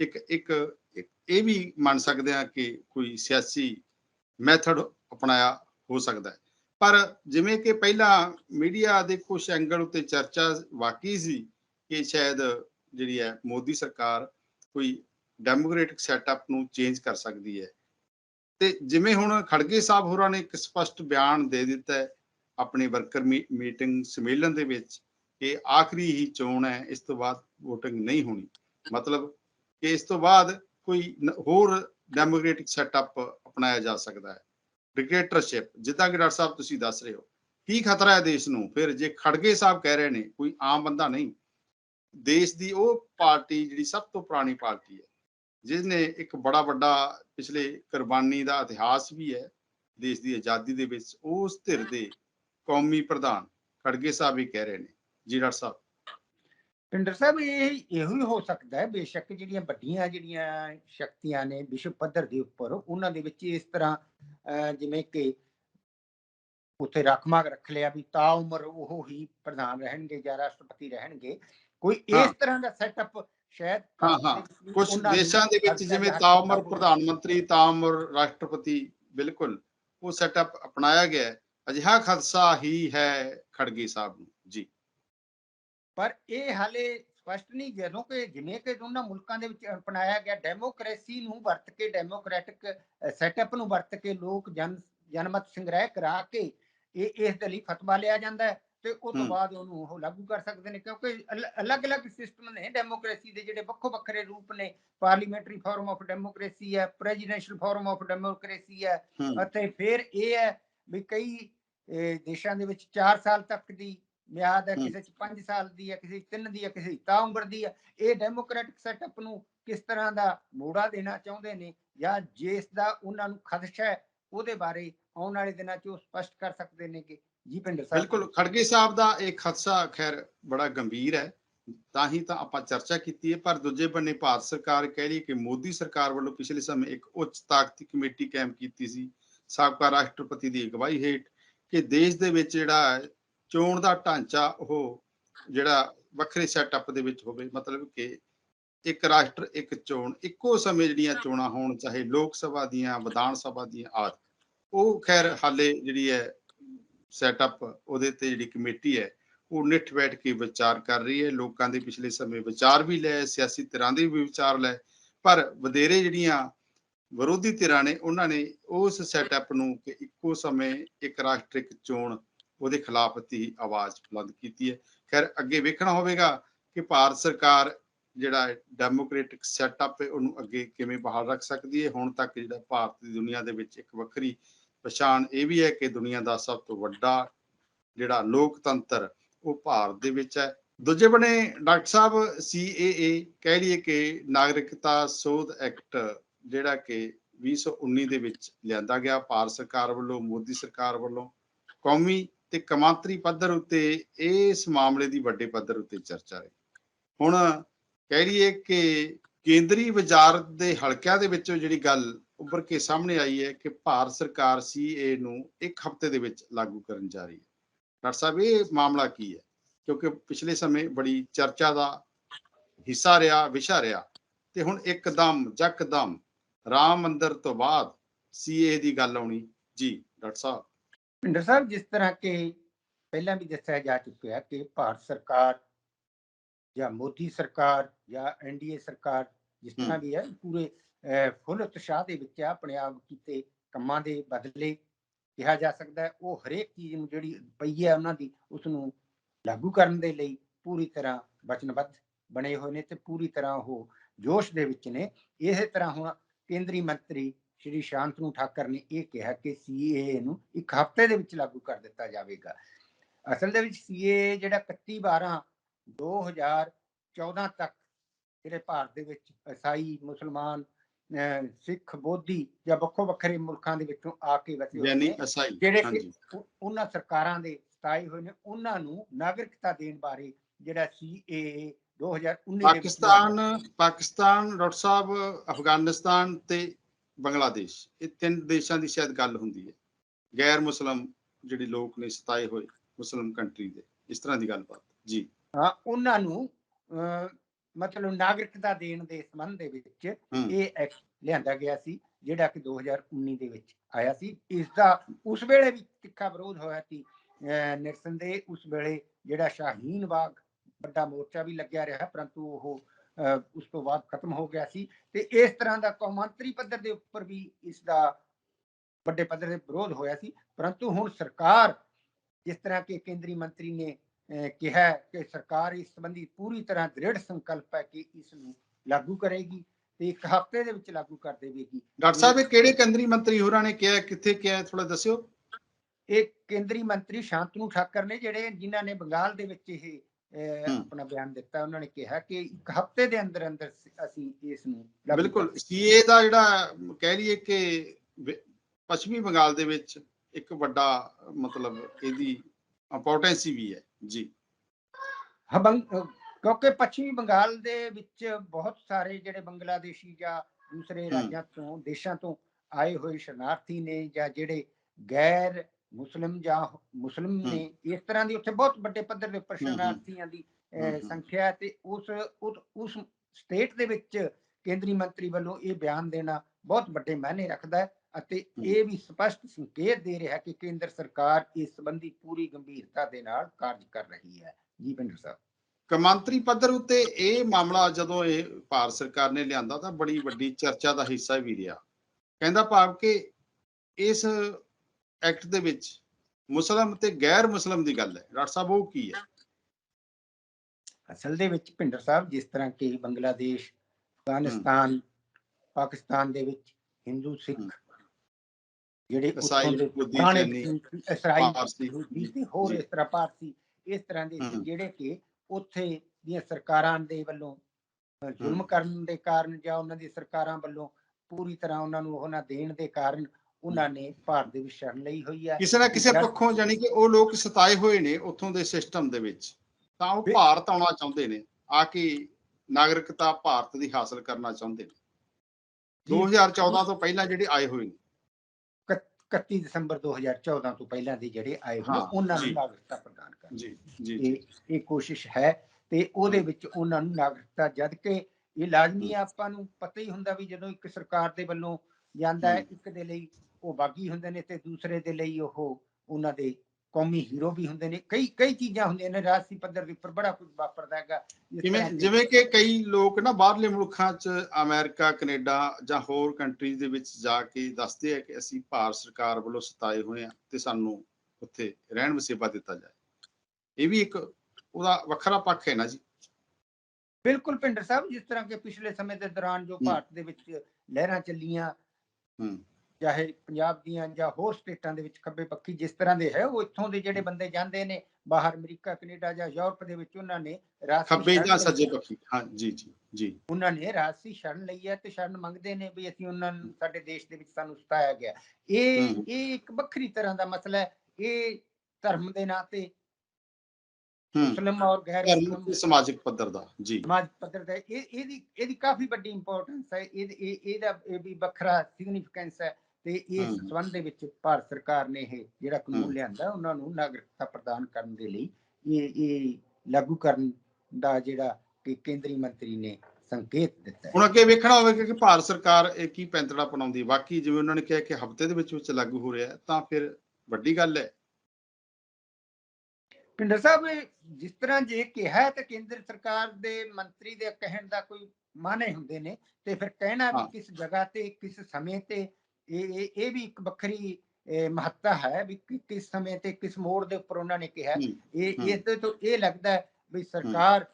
ਇੱਕ ਇੱਕ ਇਹ ਵੀ ਮੰਨ ਸਕਦੇ ਆ ਕਿ ਕੋਈ ਸਿਆਸੀ ਮੈਥਡ ਅਪਣਾਇਆ ਹੋ ਸਕਦਾ ਹੈ। ਪਰ ਜਿਵੇਂ ਕਿ ਪਹਿਲਾਂ ਮੀਡੀਆ ਦੇ ਕੁਝ ਐਂਗਲ ਉੱਤੇ ਚਰਚਾ ਵਾਕਈ ਸੀ ਕਿ ਸ਼ਾਇਦ ਜਿਹੜੀ ਹੈ ਮੋਦੀ ਸਰਕਾਰ ਕੋਈ ਡੈਮੋਕ੍ਰੈਟਿਕ ਸੈਟਅਪ ਨੂੰ ਚੇਂਜ ਕਰ ਸਕਦੀ ਹੈ। ਤੇ ਜਿਵੇਂ ਹੁਣ ਖੜਗੇ ਸਾਹਿਬ ਹੋਰਾਂ ਨੇ ਇੱਕ ਸਪਸ਼ਟ ਬਿਆਨ ਦੇ ਦਿੱਤਾ ਹੈ ਆਪਣੀ ਵਰਕਰ ਮੀਟਿੰਗ ਸੰਮੇਲਨ ਦੇ ਵਿੱਚ ਕਿ ਆਖਰੀ ਹੀ ਚੋਣ ਹੈ, ਇਸ ਤੋਂ ਬਾਅਦ VOTING ਨਹੀਂ ਹੋਣੀ। ਮਤਲਬ ਕਿ ਇਸ ਤੋਂ ਬਾਅਦ ਕੋਈ ਹੋਰ ਡੈਮੋਕ੍ਰੈਟਿਕ ਸੈਟਅਪ ਅਪਣਾਇਆ ਜਾ ਸਕਦਾ ਹੈ। ਡਿਕਟੇਟਰਸ਼ਿਪ ਜਿੱਦਾਂ ਕਿ ਡਾਕਟਰ ਸਾਹਿਬ ਤੁਸੀਂ ਦੱਸ ਰਹੇ ਹੋ। ਕੀ ਖਤਰਾ ਹੈ ਦੇਸ਼ ਨੂੰ? ਫਿਰ ਜੇ ਖੜਗੇ ਸਾਹਿਬ ਕਹਿ ਰਹੇ ਨੇ, ਕੋਈ ਆਮ ਬੰਦਾ ਨਹੀਂ। ਦੇਸ਼ ਦੀ ਉਹ ਪਾਰਟੀ ਜਿਹੜੀ ਸਭ ਤੋਂ ਪੁਰਾਣੀ ਪਾਰਟੀ ਹੈ ਜਿਸ ਨੇ ਇੱਕ ਬੜਾ ਵੱਡਾ ਪਿਛਲੇ ਕੁਰਬਾਨੀ ਦਾ ਇਤਿਹਾਸ ਵੀ ਹੈ ਦੇਸ਼ ਦੀ ਆਜ਼ਾਦੀ ਦੇ ਵਿੱਚ ਉਸ ਧਿਰ ਦੇ ਕੌਮੀ ਪ੍ਰਧਾਨ ਖੜਗੇ ਸਾਹਿਬ ਹੀ ਕਹਿ ਰਹੇ ਨੇ। ਜੀ ਡਾਕਟਰ ਸਾਹਿਬ। ਪਿੰਡਰ ਸਾਹਿਬ ਇਹ ਇਹੋ ਹੀ ਹੋ ਸਕਦਾ ਹੈ ਬੇਸ਼ੱਕ ਜਿਹੜੀਆਂ ਵੱਡੀਆਂ ਜਿਹੜੀਆਂ ਸ਼ਕਤੀਆਂ ਨੇ ਵਿਸ਼ਵ ਪੱਧਰ ਦੇ ਉੱਪਰ ਉਹਨਾਂ ਦੇ ਵਿੱਚ ਇਸ ਤਰ੍ਹਾਂ ਜਿਵੇਂ ਕਿ ਉੱਥੇ ਰਾਖਮਾ ਰੱਖ ਲਿਆ ਵੀ ਤਾਂ ਉਮਰ ਉਹ ਹੀ ਪ੍ਰਧਾਨ ਰਹਿਣਗੇ ਜਾਂ ਰਾਸ਼ਟਰਪਤੀ ਰਹਿਣਗੇ। ਕੋਈ। ਇਸ ਤਰ੍ਹਾਂ ਦਾ ਸੈਟਅਪ ਸ਼ਾਇਦ ਹਾਂ, ਹਾਂ। ਕੁਝ ਦੇਸ਼ਾਂ ਦੇ ਵਿੱਚ ਜਿਵੇਂ ਤਾਉਮਰ ਪ੍ਰਧਾਨ ਮੰਤਰੀ ਤਾਉਮਰ ਰਾਸ਼ਟਰਪਤੀ ਬਿਲਕੁਲ। ਉਹ ਸੈਟਅਪ ਅਪਣਾਇਆ ਗਿਆ ਹੈ। ਅਜਿਹਾ ਖਦਸ਼ਾ ਹੀ ਹੈ ਖੜਗੇ ਸਾਹਿਬ ਨੂੰ। ਜੀ। ਪਰ ਇਹ ਹਾਲੇ ਸਪਸ਼ਟ ਨਹੀਂ ਜਦੋਂ ਕਿ ਜਿਵੇਂ ਕਿ ਉਹਨਾਂ ਮੁਲਕਾਂ ਦੇ ਵਿੱਚ ਅਪਣਾਇਆ ਗਿਆ ਡੈਮੋਕ੍ਰੇਸੀ ਨੂੰ ਵਰਤ ਕੇ ਡੈਮੋਕ੍ਰੈਟਿਕ ਸੈਟਅਪ ਨੂੰ ਵਰਤ ਕੇ ਲੋਕ ਜਨ ਜਨਮਤ ਸੰਗ੍ਰਹਿ ਕਰਾ ਕੇ ਇਹ ਇਸ ਦੇ ਲਈ ਫਤਵਾ ਲਿਆ ਜਾਂਦਾ ਹੈ। ਤੇ ਉਸ ਤੋਂ। ਬਾਅਦ ਉਹਨੂੰ ਉਹ ਲਾਗੂ ਕਰ ਸਕਦੇ ਨੇ ਕਿਉਂਕਿ ਅਲ- ਅਲੱਗ-ਅਲੱਗ ਸਿਸਟਮ ਨੇ ਡੈਮੋਕ੍ਰੇਸੀ ਦੇ ਜਿਹੜੇ ਵੱਖੋ ਵੱਖਰੇ ਰੂਪ ਨੇ ਪਾਰਲੀਮੈਂਟਰੀ ਫਾਰਮ ਆਫ ਡੈਮੋਕ੍ਰੇਸੀ ਹੈ ਪ੍ਰੈਜ਼ੀਡੈਂਸ਼ੀਅਲ ਫਾਰਮ ਆਫ ਡੈਮੋਕ੍ਰੇਸੀ ਹੈ ਅਤੇ ਫਿਰ ਇਹ ਹੈ ਵੀ ਕਈ ਦੇਸ਼ਾਂ ਦੇ ਵਿੱਚ 4 ਸਾਲ ਤੱਕ ਦੀ ਮਿਆਦ ਹੈ। ਕਿਸੇ ਚ 5 ਸਾਲ ਦੀ ਹੈ ਕਿਸੇ 3 ਦੀ ਹੈ ਕਿਸੇ ਤਾਂ ਉਮਰ ਦੀ ਹੈ ਇਹ ਡੈਮੋਕ੍ਰੈਟਿਕ ਸੈਟਅਪ ਨੂੰ ਕਿਸ ਤਰ੍ਹਾਂ ਦਾ ਮੋੜਾ ਦੇਣਾ ਚਾਹੁੰਦੇ ਨੇ ਜਾਂ ਜਿਸ ਦਾ ਉਹਨਾਂ ਨੂੰ ਖਦਸ਼ਾ ਹੈ ਉਹਦੇ ਬਾਰੇ ਆਉਣ ਵਾਲੇ ਦਿਨਾਂ 'ਚ ਉਹ ਸਪਸ਼ਟ ਕਰ ਸਕਦੇ ਨੇ ਕਿ ਜੀ ਪਿੰਡਰ ਸਾਹਿਬ? ਬਿਲਕੁਲ, ਖੜਗੇ ਸਾਹਿਬ ਦਾ ਇਹ ਖਦਸ਼ਾ ਖੈਰ ਬੜਾ ਗੰਭੀਰ ਹੈ। ਤਾਂ ਹੀ ਤਾਂ ਆਪਾਂ ਚਰਚਾ ਕੀਤੀ ਹੈ, ਪਰ ਦੂਜੇ ਬੰਨੇ ਭਾਰਤ ਸਰਕਾਰ ਕਹਿ ਰਹੀ ਹੈ ਕਿ ਮੋਦੀ ਸਰਕਾਰ ਵੱਲੋਂ ਪਿਛਲੇ ਸਮੇਂ ਇੱਕ ਉੱਚ ਤਾਕਤੀ ਕਮੇਟੀ ਕਾਇਮ ਕੀਤੀ ਸੀ। ਸਾਬਕਾ ਰਾਸ਼ਟਰਪਤੀ ਦੀ ਅਗਵਾਈ ਹੇਠ ਕਿ ਦੇਸ਼ ਦੇ ਵਿੱਚ ਜਿਹੜਾ ਚੋਣ ਦਾ ਢਾਂਚਾ ਉਹ ਜਿਹੜਾ ਵੱਖਰੇ ਸੈਟਅਪ ਦੇ ਵਿੱਚ ਹੋਵੇ, ਮਤਲਬ ਕਿ ਇੱਕ ਰਾਸ਼ਟਰ, ਇੱਕ ਚੋਣ, ਇੱਕੋ ਸਮੇਂ ਜਿਹੜੀਆਂ ਚੋਣਾਂ ਹੋਣ, ਚਾਹੇ ਲੋਕ ਸਭਾ ਦੀਆਂ, ਵਿਧਾਨ ਸਭਾ ਦੀਆਂ ਆਦਿ। ਉਹ ਖੈਰ ਹਾਲੇ ਜਿਹੜੀ ਹੈ ਸੈਟਅਪ ਉਹਦੇ ਤੇ ਜਿਹੜੀ ਕਮੇਟੀ ਹੈ, ਉਹ ਨਿੱਠ ਬੈਠ ਕੇ ਵਿਚਾਰ ਕਰ ਰਹੀ ਹੈ। ਲੋਕਾਂ ਦੇ ਪਿਛਲੇ ਸਮੇਂ ਵਿਚਾਰ ਵੀ ਲਏ, ਸਿਆਸੀ ਧਿਰਾਂ ਦੇ ਵੀ ਵਿਚਾਰ ਲਏ। ਪਰ ਵਧੇਰੇ ਜਿਹੜੀਆਂ ਵਿਰੋਧੀ ਧਿਰਾਂ ਨੇ, ਉਹਨਾਂ ਨੇ ਉਸ ਸੈਟਅਪ ਨੂੰ ਕਿ ਇੱਕੋ ਸਮੇਂ ਇੱਕ ਰਾਸ਼ਟਰ ਚੋਣ ਉਹਦੇ ਖਿਲਾਫ ਦੀ ਆਵਾਜ਼ ਬੁਲੰਦ ਕੀਤੀ ਹੈ। ਖੈਰ, ਅੱਗੇ ਵੇਖਣਾ ਹੋਵੇਗਾ ਕਿ ਭਾਰਤ ਸਰਕਾਰ ਜਿਹੜਾ ਡੈਮੋਕ੍ਰੈਟਿਕ ਸੈਟਅਪ ਹੈ, ਉਹਨੂੰ ਅੱਗੇ ਕਿਵੇਂ ਬਹਾਲ ਰੱਖ ਸਕਦੀ ਹੈ। ਹੁਣ ਤੱਕ ਜਿਹੜਾ ਭਾਰਤ ਦੀ ਦੁਨੀਆ ਦੇ ਵਿੱਚ ਇੱਕ ਵੱਖਰੀ ਪਛਾਣ ਇਹ ਵੀ ਹੈ ਕਿ ਦੁਨੀਆ ਦਾ ਸਭ ਤੋਂ ਵੱਡਾ ਜਿਹੜਾ ਲੋਕਤੰਤਰ, ਉਹ ਭਾਰਤ ਦੇ ਵਿੱਚ ਹੈ। ਦੂਜੇ ਬਣੇ ਡਾਕਟਰ ਸਾਹਿਬ ਸੀਏਏ ਕਹਿ ਲਈਏ ਕਿ ਨਾਗਰਿਕਤਾ ਸੋਧ ਐਕਟ ਜਿਹੜਾ ਕਿ 2019 ਦੇ ਵਿੱਚ ਲਿਆਂਦਾ ਗਿਆ ਭਾਰਤ ਸਰਕਾਰ ਵੱਲੋਂ, ਮੋਦੀ ਸਰਕਾਰ ਵੱਲੋਂ। ਕੌਮੀ ਤੇ ਕਮਾਂਤਰੀ ਪੱਧਰ ਉੱਤੇ ਇਸ ਮਾਮਲੇ ਦੀ ਵੱਡੇ ਪੱਧਰ ਉੱਤੇ ਚਰਚਾ ਰਹੀ। ਹੁਣ ਕਹਿ ਲਈਏ ਕਿ ਕੇਂਦਰੀ ਵਜ਼ਾਰਤ ਦੇ ਹਲਕਿਆਂ ਦੇ ਵਿੱਚੋਂ ਜਿਹੜੀ ਗੱਲ ਉੱਭਰ ਕੇ ਸਾਹਮਣੇ ਆਈ ਹੈ ਕਿ ਭਾਰਤ ਸਰਕਾਰ ਸੀਏ ਨੂੰ ਇੱਕ ਹਫ਼ਤੇ ਦੇ ਵਿੱਚ ਲਾਗੂ ਕਰਨ ਜਾ ਰਹੀ ਹੈ। ਡਾਕਟਰ ਸਾਹਿਬ ਇਹ ਮਾਮਲਾ ਕੀ ਹੈ? ਕਿਉਂਕਿ ਪਿਛਲੇ ਸਮੇਂ ਬੜੀ ਚਰਚਾ ਦਾ ਹਿੱਸਾ ਰਿਹਾ ਵਿਸ਼ਾ ਰਿਹਾ ਤੇ ਹੁਣ ਇੱਕਦਮ ਜੱਕਦਮ ਰਾਮ ਮੰਦਰ ਤੋਂ ਬਾਅਦ ਸੀਏ ਦੀ ਗੱਲ ਆਉਣੀ। ਜੀ ਡਾਕਟਰ ਸਾਹਿਬ। ਪਿੰਡਰ ਸਾਹਿਬ ਜਿਸ ਤਰ੍ਹਾਂ ਕਿ ਪਹਿਲਾਂ ਵੀ ਦੱਸਿਆ ਜਾ ਚੁੱਕਿਆ ਕਿ ਭਾਰਤ ਸਰਕਾਰ ਜਾਂ ਮੋਦੀ ਸਰਕਾਰ ਜਾਂ ਐਨਡੀਏ ਸਰਕਾਰ ਜਿਸ ਤਰ੍ਹਾਂ ਵੀ ਹੈ ਪੂਰੇ ਫੁੱਲ ਉਤਸ਼ਾਹ ਦੇ ਵਿੱਚ ਆਪਣੇ ਆਪ ਕੀਤੇ ਕੰਮਾਂ ਦੇ ਬਦਲੇ ਕਿਹਾ ਜਾ ਸਕਦਾ ਹੈ। ਉਹ ਹਰੇਕ ਚੀਜ਼ ਨੂੰ ਜਿਹੜੀ ਪਈ ਹੈ ਉਹਨਾਂ ਦੀ ਉਸ ਨੂੰ ਲਾਗੂ ਕਰਨ ਦੇ ਲਈ ਪੂਰੀ ਤਰ੍ਹਾਂ ਵਚਨਬੱਧ ਬਣੇ ਹੋਏ ਨੇ ਤੇ ਪੂਰੀ ਤਰ੍ਹਾਂ ਉਹ ਜੋਸ਼ ਦੇ ਵਿੱਚ ਨੇ। ਇਸੇ ਤਰ੍ਹਾਂ ਹੁਣ ਕੇਂਦਰੀ ਮੰਤਰੀ ਸ਼੍ਰੀ ਸ਼ਾਂਤਨੂ ਠਾਕਰ ਨੇ ਇਹ ਕਿਹਾ ਕਿ ਸੀਏਏ ਨੂੰ ਇੱਕ ਹਫ਼ਤੇ ਦੇ ਵਿੱਚ ਲਾਗੂ ਕਰ ਦਿੱਤਾ ਜਾਵੇਗਾ। ਅਸਲ ਦੇ ਵਿੱਚ ਸੀਏਏ ਜਿਹੜਾ 31 12 2014 ਤੱਕ, ਜਿਹੜੇ ਭਾਰਤ ਦੇ ਵਿੱਚ ਈਸਾਈ, ਮੁਸਲਮਾਨ ਸਿੱਖ ਬੋਧੀ ਜਾਂ ਵੱਖੋ ਵੱਖਰੇ ਮੁਲਕਾਂ ਦੇ ਵਿੱਚੋਂ ਆ ਕੇ ਵਸੇ ਹੋਏ ਨੇ ਜਿਹੜੇ ਉਹਨਾਂ ਸਰਕਾਰਾਂ ਦੇ ਸਤਾਏ ਹੋਏ ਨੇ ਉਹਨਾਂ ਨੂੰ ਨਾਗਰਿਕਤਾ ਦੇਣ ਬਾਰੇ ਜਿਹੜਾ ਸੀਏਏ 2019 ਦੇ ਵਿੱਚ ਪਾਕਿਸਤਾਨ ਪਾਕਿਸਤਾਨ ਡਾਕਟਰ ਸਾਹਿਬ ਅਫਗਾਨਿਸਤਾਨ ਤੇ ਬੰਗਲਾਦੇਸ਼ ਇਹ ਤਿੰਨ ਦੇਸ਼ਾਂ ਦੀ ਸ਼ਾਇਦ ਗੱਲ ਹੁੰਦੀ ਹੈ। ਗੈਰ ਮੁਸਲਮ ਜਿਹੜੇ ਲੋਕ ਨੇ ਸਤਾਏ ਹੋਏ ਮੁਸਲਮ ਕੰਟਰੀ ਦੇ ਇਸ ਤਰ੍ਹਾਂ ਦੀ ਗੱਲਬਾਤ ਜੀ। ਹਾਂ ਉਹਨਾਂ ਨੂੰ ਮਤਲਬ ਨਾਗਰਿਕਤਾ ਦੇਣ ਦੇ ਸੰਬੰਧ ਦੇ ਵਿੱਚ। ਇਹ ਐਕਟ ਲਿਆਂਦਾ ਗਿਆ ਸੀ ਜਿਹੜਾ ਕਿ 2019 ਦੇ ਵਿੱਚ ਆਇਆ ਸੀ। ਇਸ ਦਾ ਉਸ ਵੇਲੇ ਵੀ ਤਿੱਖਾ ਵਿਰੋਧ ਹੋਇਆ ਸੀ। ਨਿਰਸੰਦੇਹ ਉਸ ਵੇਲੇ ਜਿਹੜਾ ਸ਼ਾਹੀਨ ਬਾਗ ਵੱਡਾ ਮੋਰਚਾ ਵੀ ਲੱਗਿਆ ਰਿਹਾ ਪਰੰਤੂ ਉਹ ਉਸ ਤੋਂ ਬਾਅਦ ਖਤਮ ਹੋ ਗਿਆ ਸੀ। ਤੇ ਇਸ ਤਰ੍ਹਾਂ ਦਾ ਕੌਮਾਂਤਰੀ ਪੱਧਰ ਦੇ ਉੱਪਰ ਵੀ ਇਸ ਦਾ ਵੱਡੇ ਪੱਧਰ ਤੇ ਵਿਰੋਧ ਹੋਇਆ ਸੀ। ਪਰੰਤੂ ਹੁਣ ਸਰਕਾਰ ਜਿਸ ਤਰ੍ਹਾਂ ਕਿ ਕੇਂਦਰੀ ਮੰਤਰੀ ਨੇ ਕਿਹਾ ਕਿ ਸਰਕਾਰ ਇਸ ਸੰਬੰਧੀ ਪੂਰੀ ਤਰ੍ਹਾਂ ਦ੍ਰਿੜ ਸੰਕਲਪ ਹੈ ਕਿ ਇਸ ਨੂੰ ਲਾਗੂ ਕਰੇਗੀ ਤੇ ਇੱਕ ਹਫ਼ਤੇ ਦੇ ਵਿੱਚ ਲਾਗੂ ਕਰ ਦੇਵੇਗੀ। ਡਾਕਟਰ ਸਾਹਿਬ ਇਹ ਕਿਹੜੇ ਕੇਂਦਰੀ ਮੰਤਰੀ ਹੋਰਾਂ ਨੇ ਕਿਹਾ ਕਿੱਥੇ ਕਿਹਾ ਥੋੜਾ ਦੱਸਿਓ। ਇਹ ਕੇਂਦਰੀ ਮੰਤਰੀ ਸ਼ਾਂਤਨੂ ਠਾਕਰ ਨੇ ਜਿਹੜੇ ਜਿਨ੍ਹਾਂ ਨੇ ਬੰਗਾਲ ਦੇ ਵਿੱਚ ਇਹ। ਆਪਣਾ ਬਿਆਨ ਦਿੱਤਾ ਉਹਨਾਂ ਨੇ ਕਿਹਾ ਕਿ ਇੱਕ ਹਫ਼ਤੇ ਦੇ ਅੰਦਰ ਅੰਦਰ ਅਸੀਂ ਇਸ ਨੂੰ ਬਿਲਕੁਲ। ਸੀਏ ਦਾ ਜਿਹੜਾ ਕਹਿ ਲਈਏ ਕਿ ਪੱਛਮੀ ਬੰਗਾਲ ਦੇ ਵਿੱਚ ਇੱਕ ਵੱਡਾ ਮਤਲਬ ਇਹਦੀ ਇੰਪੋਰਟੈਂਸ ਵੀ ਹੈ। ਜੀ ਕਿਉਂਕਿ ਪੱਛਮੀ ਬੰਗਾਲ ਦੇ ਵਿੱਚ ਬਹੁਤ ਸਾਰੇ ਜਿਹੜੇ ਬੰਗਲਾਦੇਸ਼ੀ ਜਾਂ ਦੂਸਰੇ ਰਾਜਾਂ ਤੋਂ ਦੇਸ਼ਾਂ ਤੋਂ ਆਏ ਹੋਏ ਸ਼ਰਨਾਰਥੀ ਨੇ ਜਾਂ ਜਿਹੜੇ ਗੈਰ ਮੁਸਲਿਮ ਜਾਂ ਮੁਸਲਿਮ ਨੇ ਇਸ ਤਰ੍ਹਾਂ ਦੀ ਉੱਥੇ ਬਹੁਤ ਵੱਡੇ ਪੱਧਰ ਦੇ ਉੱਪਰ। ਸ਼ਰਨਾਰਥੀਆਂ ਦੀ। ਸੰਖਿਆ ਹੈ ਤੇ ਉਸ- ਉਸ ਸਟੇਟ ਦੇ ਵਿੱਚ ਕੇਂਦਰੀ ਮੰਤਰੀ ਵੱਲੋਂ ਇਹ ਬਿਆਨ ਦੇਣਾ ਬਹੁਤ ਵੱਡੇ ਮਾਇਨੇ ਰੱਖਦਾ ਹੈ ਅਤੇ। ਇਹ ਵੀ ਸਪਸ਼ਟ ਸੰਕੇਤ ਦੇ ਰਿਹਾ ਕਿ ਕੇਂਦਰ ਸਰਕਾਰ ਇਸ ਸੰਬੰਧੀ ਪੂਰੀ ਗੰਭੀਰਤਾ ਦੇ ਨਾਲ ਕਾਰਜ ਕਰ ਰਹੀ ਹੈ। ਜੀ ਪਿੰਡਰ ਸਾਹਿਬ। ਕਮਾਂਤਰੀ ਪੱਧਰ ਉੱਤੇ ਇਹ ਮਾਮਲਾ ਜਦੋਂ ਇਹ ਭਾਰਤ ਸਰਕਾਰ ਨੇ ਲਿਆਂਦਾ ਤਾਂ ਬੜੀ ਵੱਡੀ ਚਰਚਾ ਦਾ ਹਿੱਸਾ ਵੀ ਰਿਹਾ। ਕਹਿੰਦਾ ਭਾਵ ਕਿ ਇਸ ਐਕਟ ਦੇ ਵਿੱਚ ਮੁਸਲਮ ਤੇ ਗੈਰ ਮੁਸਲਮ ਦੀ ਗੱਲ ਹੈ। ਡਾਕਟਰ ਸਾਹਿਬ ਉਹ ਕੀ ਹੈ? ਅਸਲ ਦੇ ਵਿੱਚ ਭਿੰਡਰ ਸਾਹਿਬ ਜਿਸ ਤਰ੍ਹਾਂ ਕਿ ਬੰਗਲਾਦੇਸ਼ ਅਫਗਾਨਿਸਤਾਨ ਪਾਕਿਸਤਾਨ ਦੇ ਵਿੱਚ ਹਿੰਦੂ ਸਿੱਖ। ਜਿਹੜੇ ਦੇ ਯਹੂਦੀ, ਪੁਰਾਣੇ ਇਸਰਾਈਲ ਤੇ ਹੋਰ। ਇਸ ਤਰ੍ਹਾਂ ਪਾਰਸੀ ਇਸ ਤਰ੍ਹਾਂ ਦੇ। ਜਿਹੜੇ ਕਿ ਉੱਥੇ ਦੀਆਂ ਸਰਕਾਰਾਂ ਦੇ ਵੱਲੋਂ ਜ਼ੁਲਮ ਕਰਨ ਦੇ ਕਾਰਨ ਜਾਂ ਉਹਨਾਂ ਦੀ ਸਰਕਾਰਾਂ ਵੱਲੋਂ ਪੂਰੀ ਤਰ੍ਹਾਂ ਉਹਨਾਂ ਨੂੰ ਉਹ ਨਾ ਦੇਣ ਦੇ ਕਾਰਨ ਉਹਨਾਂ ਨੇ ਭਾਰਤ ਦੇ ਵਿੱਚ ਸ਼ਰਨ ਲਈ ਹੋਈ ਹੈ ਕਿਸੇ ਨਾ ਕਿਸੇ ਪੱਖੋਂ ਜਾਨੀ ਕਿ ਉਹ ਲੋਕ ਸਤਾਏ ਹੋਏ ਨੇ ਉੱਥੋਂ ਦੇ ਸਿਸਟਮ ਦੇ ਵਿੱਚ ਤਾਂ ਉਹ ਭਾਰਤ ਆਉਣਾ ਚਾਹੁੰਦੇ ਨੇ ਆ ਕੇ ਨਾਗਰਿਕਤਾ ਭਾਰਤ ਦੀ ਹਾਸਲ ਕਰਨਾ ਚਾਹੁੰਦੇ ਨੇ ਜੀ। 2014 ਤੋਂ ਪਹਿਲਾਂ ਜਿਹੜੇ ਆਏ ਹੋਏ ਨੇ 31 ਦਸੰਬਰ 2014 ਤੋਂ ਪਹਿਲਾਂ ਦੇ ਜਿਹੜੇ ਆਏ ਹੋਏ ਹਾਂ, ਉਹਨਾਂ ਨੂੰ। ਨਾਗਰਿਕਤਾ ਪ੍ਰਦਾਨ ਕਰਨ ਜੀ ਜੀ ਇਹ ਕੋਸ਼ਿਸ਼ ਹੈ ਤੇ ਉਹਦੇ ਵਿੱਚ ਉਹਨਾਂ ਨੂੰ ਨਾਗਰਿਕਤਾ ਜਦ ਕਿ ਇਹ ਲਾਜ਼ਮੀ ਆਪਾਂ ਨੂੰ ਪਤਾ ਹੀ ਹੁੰਦਾ ਵੀ ਜਦੋਂ ਇੱਕ ਸਰਕਾਰ ਦੇ ਵੱਲੋਂ ਜਾਂਦਾ ਹੈ। ਇੱਕ ਦੇ ਲਈ ਉਹ ਬਾਗੀ ਹੁੰਦੇ ਨੇ ਤੇ ਦੂਸਰੇ ਦੇ ਲਈ ਉਹ ਉਹਨਾਂ ਦੇ ਕੌਮੀ ਹੀਰੋ ਵੀ ਹੁੰਦੇ ਨੇ। ਕਈ ਕਈ ਚੀਜ਼ਾਂ ਹੁੰਦੀਆਂ ਨੇ ਰਾਜਸੀ ਪੱਧਰ ਦੇ ਉੱਪਰ ਬੜਾ ਕੁਝ ਵਾਪਰਦਾ ਹੈਗਾ ਜਿਵੇਂ ਜਿਵੇਂ ਕਿ ਕਈ ਲੋਕ ਨਾ ਬਾਹਰਲੇ ਮੁਲਕਾਂ 'ਚ ਅਮਰੀਕਾ ਕੈਨੇਡਾ ਜਾਂ ਹੋਰ ਕੰਟਰੀਜ਼ ਦੇ ਵਿੱਚ ਜਾ ਕੇ ਦੱਸਦੇ ਆ ਕਿ ਅਸੀਂ ਭਾਰਤ ਸਰਕਾਰ ਵੱਲੋਂ ਸਤਾਏ ਹੋਏ ਆ ਤੇ ਸਾਨੂੰ ਉੱਥੇ ਰਹਿਣ ਵਸੇਬਾ ਦਿੱਤਾ ਜਾਏ। ਇਹ ਵੀ ਇੱਕ ਉਹਦਾ ਵੱਖਰਾ ਪੱਖ ਹੈ ਨਾ ਜੀ। ਬਿਲਕੁਲ ਪਿੰਡਰ ਸਾਹਿਬ ਜਿਸ ਤਰ੍ਹਾਂ ਕਿ ਪਿਛਲੇ ਸਮੇਂ ਦੇ ਦੌਰਾਨ ਜੋ। ਭਾਰਤ ਦੇ ਵਿੱਚ ਲਹਿਰਾਂ ਚੱਲੀਆਂ ਹੂੰ। ਚਾਹੇ ਪੰਜਾਬ ਦੀਆਂ ਜਾਂ ਹੋਰ ਸਟੇਟਾਂ ਦੇ ਵਿੱਚ ਖੱਬੇ ਪੱਖੀ ਜਿਸ ਤਰ੍ਹਾਂ ਦੇ ਹੈ ਉਹ ਇੱਥੋਂ ਦੇ ਜਿਹੜੇ ਬੰਦੇ ਜਾਂਦੇ ਨੇ ਬਾਹਰ ਅਮਰੀਕਾ ਕੈਨੇਡਾ ਜਾਂ ਯੂਰਪ ਦੇ ਵਿੱਚ ਉਹਨਾਂ ਨੇ ਰਾਜਸੀ ਖੱਬੇ ਜਾਂ ਸੱਜੇ। ਪੱਖੀ ਹਾਂ ਜੀ ਜੀ ਜੀ। ਉਹਨਾਂ ਨੇ ਰਾਜਸੀ ਸ਼ਰਨ ਲਈ ਹੈ ਤੇ ਸ਼ਰਨ ਮੰਗਦੇ ਨੇ ਵੀ ਅਸੀਂ ਉਹਨਾਂ ਨੂੰ ਸਾਡੇ ਦੇਸ਼ ਦੇ ਵਿੱਚ ਸਾਨੂੰ ਸਤਾਇਆ ਗਿਆ। ਇਹ। ਇਹ ਇੱਕ ਵੱਖਰੀ ਤਰ੍ਹਾਂ ਦਾ ਮਸਲਾ ਹੈ। ਇਹ ਧਰਮ ਦੇ ਨਾਂ ਤੇ ਮੁਸਲਮ ਔਰ ਗੈਰ ਮੁਸਲਮ ਸਮਾਜਿਕ ਪੱਧਰ ਦਾ ਜੀ। ਸਮਾਜ ਪੱਧਰ ਤੇ ਇਹ ਇਹਦੀ ਇਹਦੀ ਕਾਫੀ ਵੱਡੀ ਇੰਪੋਰਟੈਂਸ ਹੈ। ਇਹ ਇਹ- ਇਹਦਾ ਇਹ ਵੀ ਵੱਖਰਾ ਸਿਗਨੀਫੀਕੈਂਸ ਹੈ। ਤੇ ਇਸ। ਸੰਬੰਧ ਦੇ ਵਿੱਚ ਭਾਰਤ ਸਰਕਾਰ ਨੇ ਇਹ ਜਿਹੜਾ। ਕਾਨੂੰਨ ਲਿਆਂਦਾ ਉਹਨਾਂ ਨੂੰ ਨਾਗਰਿਕਤਾ ਪ੍ਰਦਾਨ ਕਰਨ ਦੇ ਲਈ ਇਹ ਇਹ ਲਾਗੂ ਕਰਨ ਦਾ ਜਿਹੜਾ ਕਿ ਕੇਂਦਰੀ ਮੰਤਰੀ ਨੇ ਸੰਕੇਤ ਦਿੱਤਾ ਹੁਣ ਅੱਗੇ ਵੇਖਣਾ ਹੋਵੇਗਾ ਕਿ ਭਾਰਤ ਸਰਕਾਰ ਇਹ ਕੀ ਪੈਂਤੜਾ ਅਪਣਾਉਂਦੀ ਬਾਕੀ ਜਿਵੇਂ ਉਹਨਾਂ ਨੇ ਕਿਹਾ ਕਿ ਹਫ਼ਤੇ ਦੇ ਵਿੱਚ ਵਿੱਚ ਲਾਗੂ ਹੋ ਰਿਹਾ ਤਾਂ ਫਿਰ ਵੱਡੀ ਗੱਲ ਹੈ ਪਿੰਡਰ ਸਾਹਿਬ ਜਿਸ ਤਰ੍ਹਾਂ ਜੇ ਕਿਹਾ ਤਾਂ ਕੇਂਦਰ ਸਰਕਾਰ ਦੇ ਮੰਤਰੀ ਦੇ ਕਹਿਣ ਦਾ ਕੋਈ ਮਾਨੇ ਹੁੰਦੇ ਨੇ ਤੇ ਫਿਰ ਕਹਿਣਾ ਵੀ। ਕਿਸ ਜਗ੍ਹਾ ਤੇ ਕਿਸ ਸਮੇਂ ਤੇ ਇਹ ਇਹ ਇਹ ਵੀ ਇੱਕ ਵੱਖਰੀ ਮਹੱਤਤਾ ਹੈ ਵੀ ਕਿਸ ਸਮੇਂ ਤੇ ਕਿਸ ਮੋੜ ਦੇ ਉੱਪਰ ਉਹਨਾਂ ਨੇ ਕਿਹਾ ਇਹ। ਇਸ ਦੇ ਤੋਂ ਇਹ ਲੱਗਦਾ ਵੀ ਸਰਕਾਰ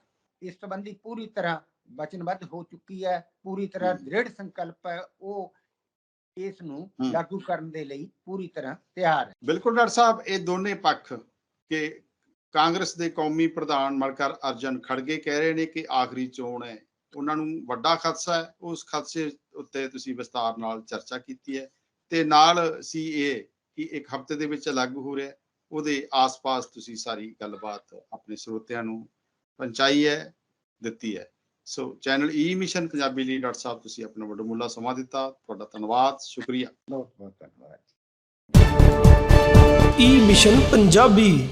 ਇਸ ਸੰਬੰਧੀ ਪੂਰੀ ਤਰ੍ਹਾਂ ਵਚਨਬੱਧ ਹੋ ਚੁੱਕੀ ਹੈ ਪੂਰੀ ਤਰ੍ਹਾਂ। ਦ੍ਰਿੜ ਸੰਕਲਪ ਹੈ ਉਹ ਇਸ ਨੂੰ। ਲਾਗੂ ਕਰਨ ਦੇ ਲਈ ਪੂਰੀ ਤਰ੍ਹਾਂ ਤਿਆਰ ਹੈ ਬਿਲਕੁਲ ਡਾਕਟਰ ਸਾਹਿਬ ਇਹ ਦੋਨੇ ਪੱਖ ਕਿ ਕਾਂਗਰਸ ਦੇ ਕੌਮੀ ਪ੍ਰਧਾਨ ਮਲਕਰ ਅਰਜਨ ਖੜਗੇ ਕਹਿ ਰਹੇ ਨੇ ਕਿ ਆਖਰੀ ਚੋਣ ਹੈ ਉਹਨਾਂ ਨੂੰ ਵੱਡਾ ਖਦਸ਼ਾ ਹੈ ਉਸ ਖਦਸ਼ੇ ਉੱਤੇ ਤੁਸੀਂ ਵਿਸਤਾਰ ਨਾਲ ਚਰਚਾ ਕੀਤੀ ਹੈ ਤੇ ਨਾਲ ਸੀਏ ਕਿ ਇੱਕ ਹਫ਼ਤੇ ਦੇ ਵਿੱਚ ਲਾਗੂ ਹੋ ਰਿਹਾ ਉਹਦੇ ਆਸ-ਪਾਸ ਤੁਸੀਂ ਸਾਰੀ ਗੱਲਬਾਤ ਆਪਣੇ ਸਰੋਤਿਆਂ ਨੂੰ ਪਹੁੰਚਾਈ ਹੈ ਦਿੱਤੀ ਹੈ। So channel E mission Punjabi ਲਈ ਡਾਕਟਰ ਸਾਹਿਬ ਤੁਸੀਂ ਆਪਣਾ ਵੱਡਮੁੱਲਾ ਸਮਾਂ ਦਿੱਤਾ ਤੁਹਾਡਾ ਧੰਨਵਾਦ ਸ਼ੁਕਰੀਆ। ਬਹੁਤ ਬਹੁਤ ਧੰਨਵਾਦ ਈ ਮਿਸ਼ਨ ਪੰਜਾਬੀ